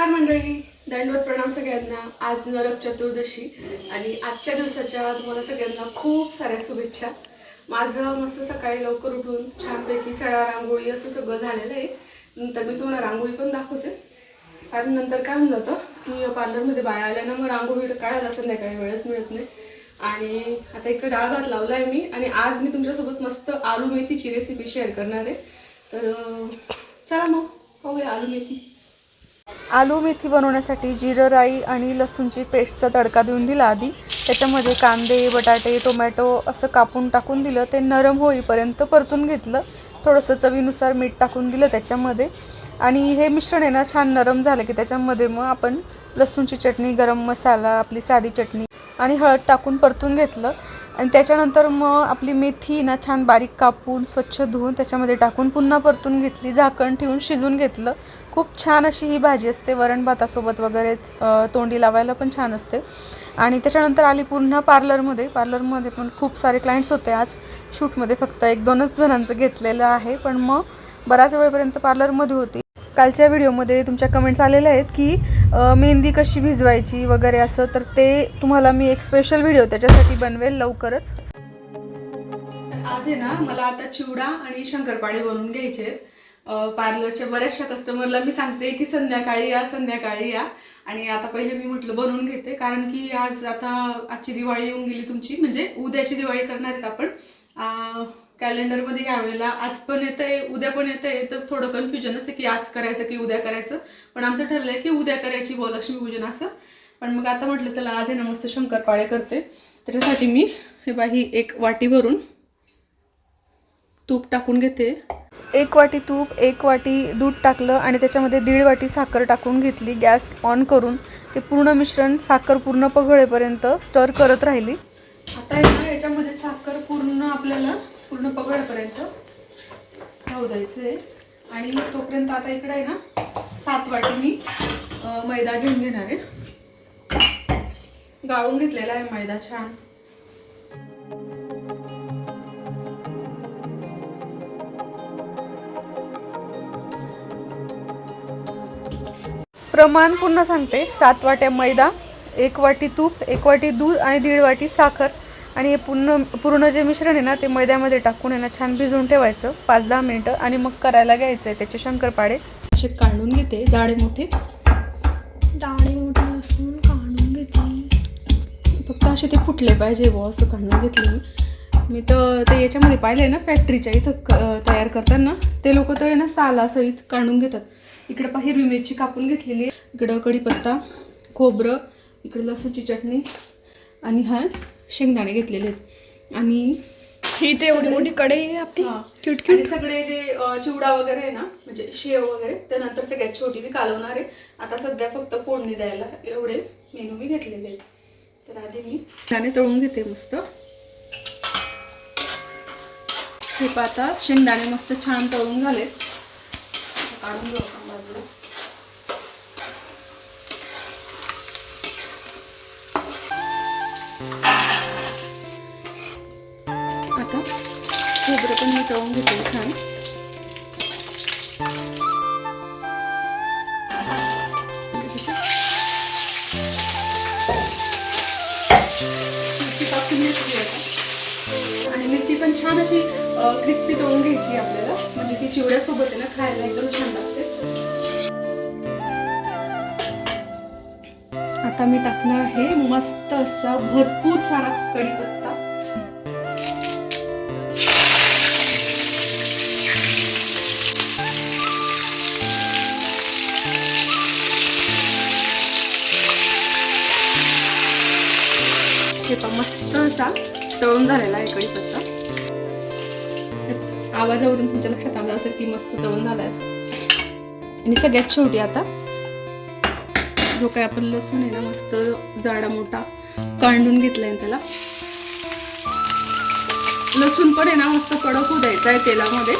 दंडवत प्रणाम सगळ्यांना. आज नरक चतुर्दशी आणि आजच्या दिवसाच्या तुम्हाला सगळ्यांना खूप साऱ्या शुभेच्छा. माझं मस्त सकाळी लवकर उठून छानपैकी सडा रांगोळी असं सगळं झालेलं आहे. नंतर मी तुम्हाला रांगोळी पण दाखवते. आणि नंतर काय होऊन जातं की पार्लरमध्ये बाया आल्या ना मग रांगोळी काढायला संध्याकाळी वेळच मिळत नाही. आणि आता एक डाळ भात लावला आहे मी आणि आज मी तुमच्यासोबत मस्त आलू मेथीची रेसिपी शेअर करणार आहे. तर चला मग पाहूया आलू मेथी. आलू मेथी बनवण्यासाठी जिरं राई आणि लसूणची पेस्टचा तडका देऊन दिला आधी. त्याच्यामध्ये कांदे बटाटे टोमॅटो असं कापून टाकून दिलं. ते नरम होईपर्यंत परतून घेतलं. थोडंसं चवीनुसार मीठ टाकून दिलं त्याच्यामध्ये. आणि हे मिश्रण आहे ना छान नरम झालं की त्याच्यामध्ये मग आपण लसूणची चटणी गरम मसाला आपली साधी चटणी आणि हळद टाकून परतून घेतलं. आणि त्याच्यानंतर मग आपली मेथी ना छान बारीक कापून स्वच्छ धुवून त्याच्यामध्ये टाकून पुन्हा परतून घेतली झाकण ठेवून शिजून घेतलं. खूप छान अशी ही भाजी असते वरण भातासोबत वगैरे तोंडी लावायला पण छान असते. आणि त्याच्यानंतर आली पुन्हा पार्लरमध्ये. पार्लरमध्ये पण खूप सारे क्लायंट्स होते आज. शूटमध्ये फक्त एक दोनच जणांचं घेतलेलं आहे. पण मग बराच वेळपर्यंत पार्लरमध्ये होती. कालच्या व्हिडिओमध्ये तुमच्या कमेंट्स आलेल्या आहेत की मेहंदी कशी भिजवायची वगैरे असं तर ते तुम्हाला मी एक स्पेशल व्हिडिओ त्याच्यासाठी बनवेल लवकरच. तर आज आहे ना मला आता चिवडा आणि शंकरपाळे बनवून घ्यायचे पार्लरच्या बऱ्याचशा कस्टमरला मी सांगते की संध्याकाळी या संध्याकाळी या. आणि आता पहिले मी म्हटलं बनवून घेते कारण की आज आता आजची दिवाळी येऊन गेली तुमची. म्हणजे उद्याची दिवाळी करणार आहेत आपण. कॅलेंडरमध्ये यावेळेला आज पण येत आहे उद्या पण येत आहे तर थोडं कन्फ्युजन असं की आज करायचं की उद्या करायचं. पण आमचं ठरलंय की उद्या करायची व लक्ष्मीपूजन असं. पण मग आता म्हटलं त्याला आज आहे ना मस्त शंकरपाळे करते. त्याच्यासाठी मी हे बाही एक वाटी भरून तूप टाकून घेते. एक वाटी तूप एक वाटी दूध टाकलं आणि त्याच्यामध्ये दीड वाटी साखर टाकून घेतली. गॅस ऑन करून ते पूर्ण मिश्रण साखर पूर्ण पगळेपर्यंत स्टर करत राहिली. आता याच्यामध्ये साखर पूर्ण आपल्याला पूर्ण पगडपर्यंत राहू द्यायचं. आहे आणि तोपर्यंत आता इकडे आहे ना सात वाटी मी मैदा घेऊन घेणार आहे. गाळून घेतलेला आहे मैदा छान. प्रमाण पुन्हा सांगते. सात वाट्या मैदा एक वाटी तूप एक वाटी दूध आणि दीड वाटी साखर. आणि हे पूर्ण पूर्ण जे मिश्रण आहे ना ते मैद्यामध्ये टाकून आहे ना छान भिजवून ठेवायचं. पाच दहा मिनटं आणि मग करायला घ्यायचं आहे त्याचे शंकरपाडे असे काढून घेते जाडे मोठे. दाणे मोठे लसूण काढून घेतली फक्त असे ते फुटले पाहिजे बुवा असं काढून घेतले मी. तर ते याच्यामध्ये पाहिले ना फॅक्टरीच्या इथं तयार करताना. ते लोक तर आहे ना सालासहित काढून घेतात. इकडे पहा हिरवी मिरची कापून घेतलेली इकडं कढीपत्ता खोबरं इकडे लसूणची चटणी आणि हा शेंगदाणे घेतलेले आहेत. आणि ही ते एवढी मोठी कढई आपली. क्यूट आणि सगळे जे चिवडा वगैरे आहे ना म्हणजे शेव वगैरे त्यानंतर सगळ्यात छोटी मी कालवणार आहे. आता सध्या फक्त फोडणी द्यायला एवढे मेनू मी घेतलेले आहेत. तर आधी मी दाणे तळून घेते मस्त. हे पहा आता शेंगदाणे मस्त छान तळून झाले काढून घेऊ पण मी तळून घेते छान मिरची आणि मिरची पण छान अशी क्रिस्पी तळून घ्यायची आपल्याला. म्हणजे ती चिवड्यासोबत आहे ना खायला एकदम छान लागते. आता मी टाकणार आहे मस्त असा भरपूर सारा कढीपत्ता. तळून झालेला आहे कढीपत्ता. आवाजावरून तुमच्या लक्षात आलं असेल की मस्त तळून झाला असेल आणि सगळ्यात शेवटी आता जो काय आपण लसूण आहे ना मस्त जाडा मोठा कांडून घेतलाय त्याला. लसूण पण आहे ना मस्त कडक होऊ द्यायचा आहे तेलामध्ये.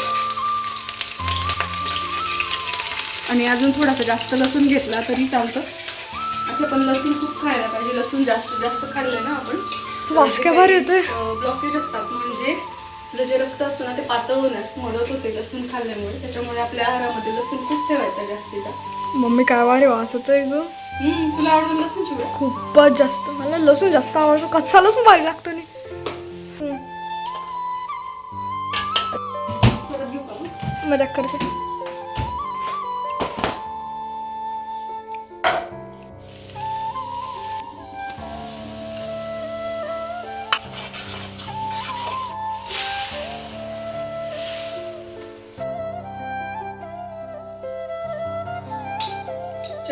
आणि अजून थोडासा जास्त लसूण घेतला तरी चालतं. असं पण लसूण खूप खायला पाहिजे लसूण जास्त जास्त खाल्लं ना आपण. वास काय भारी येतोय. ब्लॉकेज असतात म्हणजे आपलं जे रक्त असतं ना ते पातळ होण्यास मदत होते लसूण खाल्ल्यामुळे. त्याच्यामुळे आपल्या आहारामध्ये लसूण खूप ठेवायचा जास्तीचा मम्मी काय वारे वाचत आहे ग. तुला आवडतं लसूण चिवडा खूपच जास्त. मला लसूण जास्त आवडतो. कच्चा लसूण भारी लागतो नाही? मजाक करते.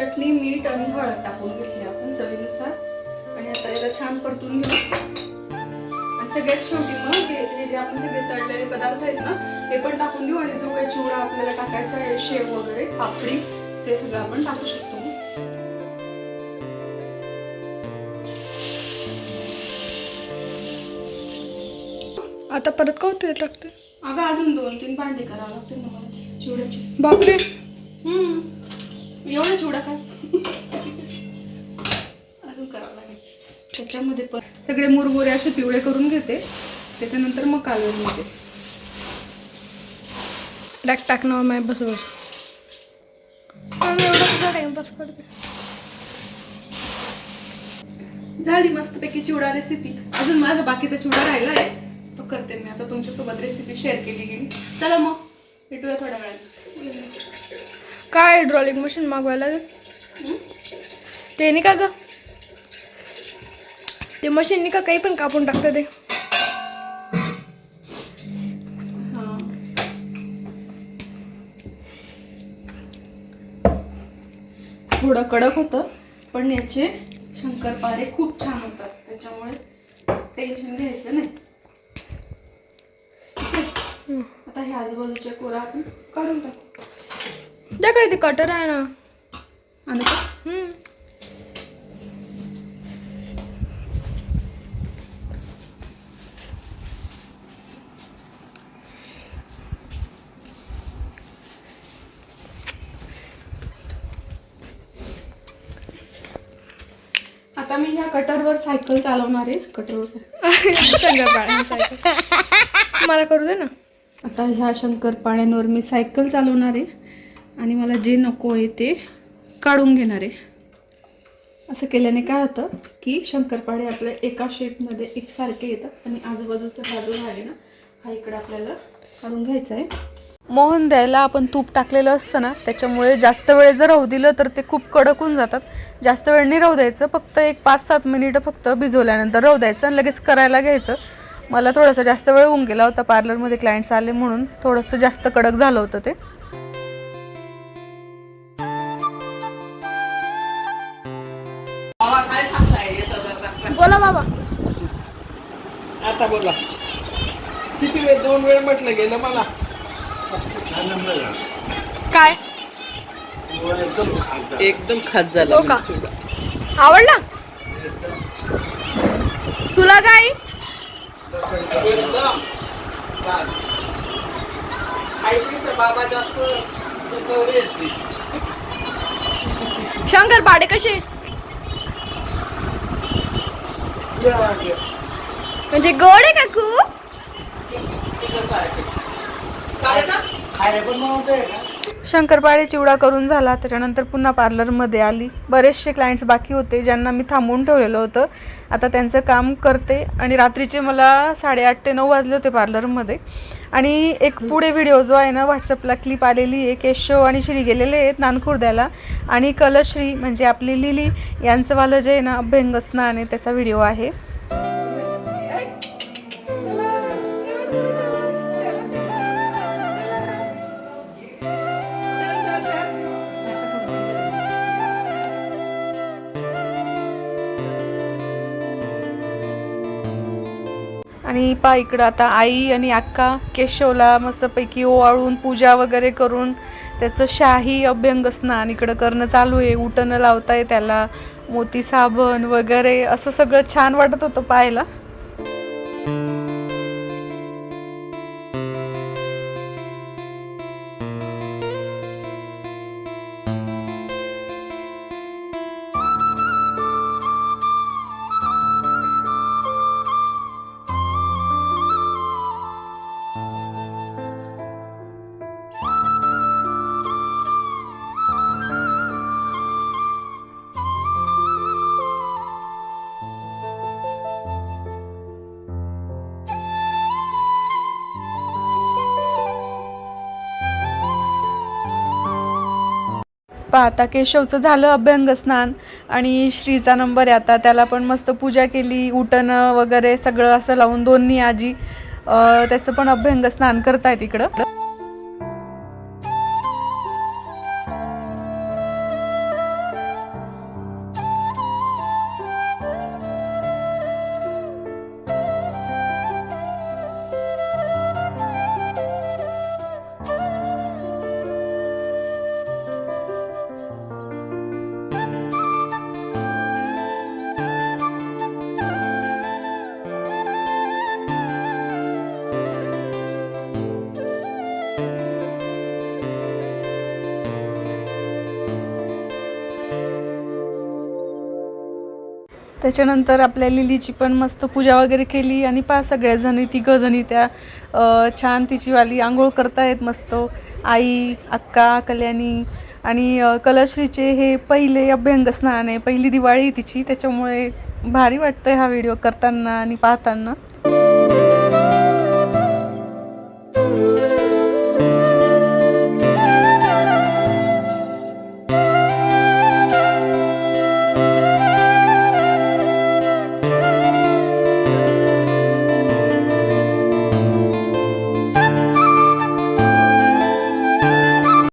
चटणी मीठ आणि हळद टाकून घेतली आपण चवीनुसार. आणि आता याला छान परतून घेऊ. आणि सगळ्यात शेवटी मग हे जे आपण सगळे तळलेले पदार्थ आहेत ना हे पण टाकून देऊ आणि जो काही चिवडा आपल्याला टाकायचा आहे शेव वगैरे पापडी ते सगळं आपण टाकू शकतो. आता परत का तेल टाकते अगं अजून दोन तीन भांडे करावं लागतील ना मला चिवड्याचे. बापरे! हम्म. एवढा चिवडा काय? अजून करावं लागेल. त्याच्यामध्ये पण सगळे मुरमुरे असे पिवळे करून घेते. त्याच्यानंतर मग घेते डाक टाकणार माय बस बस टाइमपास करते झाली मस्तपैकी चिवडा रेसिपी अजून माझा बाकीचा चिवडा राहिला आहे. तो करते मी. आता तुमच्यासोबत रेसिपी शेअर केली गेली. चला मग. भेटूया थोड्या वेळात काय हायड्रॉलिक मशीन मागवायला? ते नाही का ग? ते मशीन नाही का काही पण कापून टाकतं ते. हां थोडं कडक होतं पण याचे शंकरपारे खूप छान होतात. त्याच्यामुळे टेन्शन घ्यायचं नाही? आता हे आजूबाजूच्या कोरा आपण काढून टाकू. त्याकडे ते कटर आहे ना. आणि का? हम्म. आता मी ह्या कटरवर सायकल चालवणार आहे. कटरवर शंकरपाळ्या सायकल. मला करू दे ना. आता ह्या शंकरपाळ्यांवर मी सायकल चालवणार आहे. आणि मला जे नको आहे ते काढून घेणार आहे. असं केल्याने काय होतं की शंकरपाळे आपल्या एका शेपमध्ये एकसारखे येतात आणि आजूबाजूचा हा जो आहे ना हा इकडे आपल्याला काढून घ्यायचा आहे. मोहन द्यायला आपण तूप टाकलेलं असतं ना त्याच्यामुळे जास्त वेळ जर राहू दिलं तर ते खूप कडक होऊन जातात. जास्त वेळ नाही राहू द्यायचं फक्त एक पाच सात मिनिटं फक्त भिजवल्यानंतर राहू द्यायचं आणि लगेच करायला घ्यायचं. मला थोडंसं जास्त वेळ होऊन गेला होता पार्लरमध्ये क्लायंट्स आले म्हणून थोडंसं जास्त कडक झालं होतं ते. बोला. किती वेळ दोन वेळ म्हटलं गेलं मला. काय? एकदम खात झाला. हो का? चिवडा. आवडला? तुला काय? एकदम. छान. आईपेक्षा बाबा जास्त सुचवले शंकर पाडे कसे? म्हणजे गोड आहे का खूप? शंकरपाळे चिवडा करून झाला त्याच्यानंतर पुन्हा पार्लरमध्ये आली. बरेचसे क्लायंट्स बाकी होते ज्यांना मी थांबवून ठेवलेलं होतं. आता त्यांचं काम करते आणि रात्रीचे मला साडेआठ ते नऊ वाजले होते पार्लरमध्ये. आणि एक पुढे व्हिडिओ जो आहे ना व्हॉट्सअपला क्लिप आलेली आहे केशव आणि श्री गेलेले आहेत नानखुर्द्याला. आणि कलश्री म्हणजे आपली लिली यांचं वालं जे आहे ना अभ्यंग स्नान आहे त्याचा व्हिडिओ आहे. आणि पा इकडं आता आई आणि अक्का केशवला मस्तपैकी ओवाळून पूजा वगैरे करून त्याचं शाही अभ्यंग स्नान इकडं करणं चालू आहे. उटणं लावताय त्याला मोती साबण वगैरे असं सगळं छान वाटत होतं पाहायला. पाहता केशवचं झालं अभ्यंग स्नान आणि श्रीचा नंबर आहे आता. त्याला पण मस्त पूजा केली उटणं वगैरे सगळं असं लावून दोन्ही आजी त्याचं पण अभ्यंग स्नान करतायत इकडं. त्याच्यानंतर आपल्या लिलीची पण मस्त पूजा वगैरे केली. आणि पा सगळ्याजणी तिघंजणी त्या छान तिची वाली आंघोळ करतायत मस्त. आई अक्का कल्याणी आणि कलश्रीचे हे पहिले अभ्यंग स्नान आहे. पहिली दिवाळी आहे तिची. त्याच्यामुळे भारी वाटतंय हा व्हिडिओ करताना आणि पाहताना.